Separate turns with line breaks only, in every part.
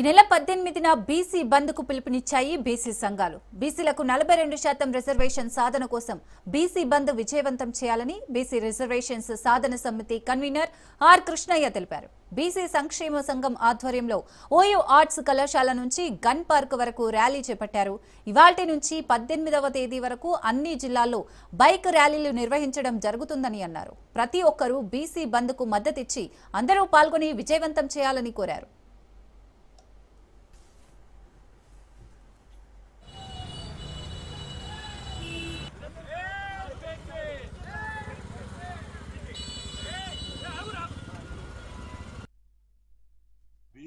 ఈ నెల పద్దెనిమిదిన బీసీ బంద్కు పిలుపునిచ్చాయి బీసీ సంఘాలు. బీసీలకు నలభై రెండు శాతం రిజర్వేషన్ సాధన కోసం బీసీ బంద్ విజయవంతం చేయాలని బీసీ రిజర్వేషన్స్ సాధన సమితి కన్వీనర్ ఆర్ కృష్ణయ్య తెలిపారు. బీసీ సంక్షేమ సంఘం ఆధ్వర్యంలో ఓయో ఆర్ట్స్ కళాశాల నుంచి గన్ పార్క్ వరకు ర్యాలీ చేపట్టారు. ఇవాల్టి నుంచి పద్దెనిమిదవ తేదీ వరకు అన్ని జిల్లాల్లో బైక్ ర్యాలీలు నిర్వహించడం జరుగుతుందని అన్నారు. ప్రతి ఒక్కరూ బీసీ బంద్కు మద్దతిచ్చి అందరూ పాల్గొని విజయవంతం చేయాలని కోరారు.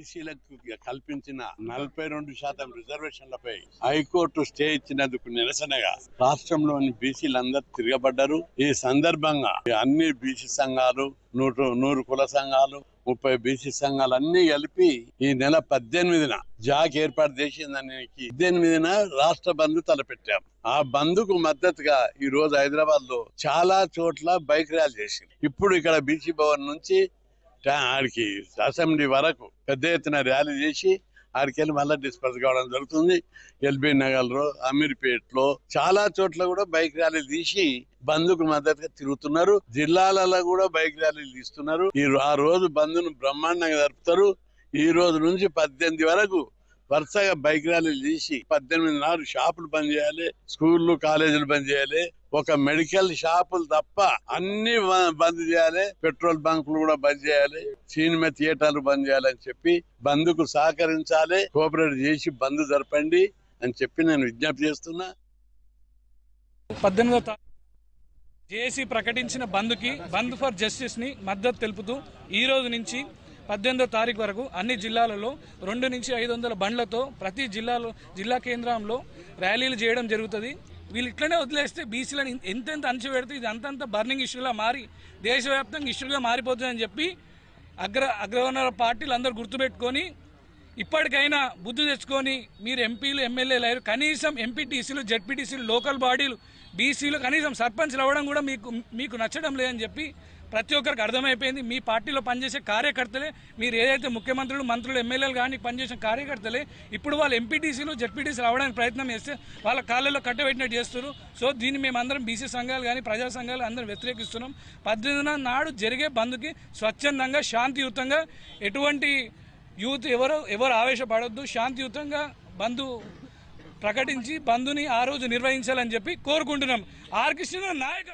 బీసీలకు కల్పించిన నలభై రెండు శాతం రిజర్వేషన్లపై హైకోర్టు స్టే ఇచ్చినందుకు నిరసనగా రాష్ట్రంలోని బీసీలందరూ తిరగబడ్డారు. ఈ సందర్భంగా అన్ని బీసీ సంఘాలు నూట నూరు కుల సంఘాలు ముప్పై బీసీ సంఘాలు అన్ని కలిపి ఈ నెల పద్దెనిమిదిన జాక్ ఏర్పాటు చేసిందని పద్దెనిమిదిన రాష్ట్ర బంద్ తలపెట్టాం. ఆ బంద్కు మద్దతుగా ఈ రోజు హైదరాబాద్లో చాలా చోట్ల బైక్ ర్యాలీ చేసింది. ఇప్పుడు ఇక్కడ బీసీ భవన్ నుంచి ఆడికి అసెంబ్లీ వరకు పెద్ద ఎత్తున ర్యాలీ చేసి ఆడికి వెళ్ళి మళ్ళీ డిస్పర్స్ కావడం జరుగుతుంది. ఎల్బీ నగర్లో అమీర్పేటలో చాలా చోట్ల కూడా బైక్ ర్యాలీలు తీసి బంద్కు మద్దతుగా తిరుగుతున్నారు. జిల్లాలలో కూడా బైక్ ర్యాలీలు తీస్తున్నారు. ఈ ఆ రోజు బంద్ను బ్రహ్మాండంగా జరుపుతారు. ఈ రోజు నుంచి పద్దెనిమిది వరకు వరుసగా బైక్ ర్యాలీలు తీసి పద్దెనిమిది నాలుగు షాపులు బంద్ చేయాలి స్కూళ్ళు కాలేజీలు బంద్ చేయాలి ఒక మెడికల్ షాపులు తప్ప అన్ని బంద్ చేయాలి. పెట్రోల్ బంకులు కూడా బంద్ చేయాలి. సినిమా థియేటర్లు బంద్ చేయాలని చెప్పి బంద్కు సహకరించాలి. కోఆపరేట్ చేసి బంద్ జరపండి అని చెప్పి నేను విజ్ఞప్తి చేస్తున్నా.
పద్దెనిమిదో తా- జేఏసీ ప్రకటించిన బంద్కి బంద్ ఫర్ జస్టిస్ని మద్దతు తెలుపుతూ ఈ రోజు నుంచి పద్దెనిమిదో తారీఖు వరకు అన్ని జిల్లాలలో రెండు నుంచి ఐదు వందల బండ్లతో ప్రతి జిల్లాలో జిల్లా కేంద్రంలో ర్యాలీలు చేయడం జరుగుతుంది. వీళ్ళు ఇట్లనే వదిలేస్తే బీసీలను ఎంతెంత అణచిపెడితే ఇది అంతంత బర్నింగ్ ఇష్యూలా మారి దేశవ్యాప్తంగా ఇష్యూగా మారిపోతుందని చెప్పి అగ్ర అగ్రవర్ణ పార్టీలు అందరూ గుర్తుపెట్టుకొని ఇప్పటికైనా బుద్ధి తెచ్చుకొని మీరు ఎంపీలు ఎమ్మెల్యేలు అయ్యారు. కనీసం ఎంపీటీసీలు జడ్పీటీసీలు లోకల్ బాడీలు బీసీలు కనీసం సర్పంచ్లు అవ్వడం కూడా మీకు మీకు నచ్చడం లేదని చెప్పి ప్రతి ఒక్కరికి అర్థమైపోయింది. మీ పార్టీలో పనిచేసే కార్యకర్తలే మీరు ఏదైతే ముఖ్యమంత్రులు మంత్రులు ఎమ్మెల్యేలు కానీ పనిచేసిన కార్యకర్తలే ఇప్పుడు వాళ్ళు ఎంపీటీసీలు జడ్పీటీసీలు అవ్వడానికి ప్రయత్నం చేస్తే వాళ్ళ కాళ్ళలో కట్టబెట్టినట్టు చేస్తారు సో దీన్ని మేమందరం బీసీ సంఘాలు కానీ ప్రజా సంఘాలు అందరం వ్యతిరేకిస్తున్నాం. పద్దెనిమిదిన నాడు జరిగే బంద్కి స్వచ్ఛందంగా శాంతియుతంగా ఎటువంటి యూత్ ఎవరు ఎవరు ఆవేశపడొద్దు. శాంతియుతంగా బంధు ప్రకటించి బంధుని ఆ రోజు నిర్వహించాలని చెప్పి కోరుకుంటున్నాం. ఆర్ కృష్ణ నాయక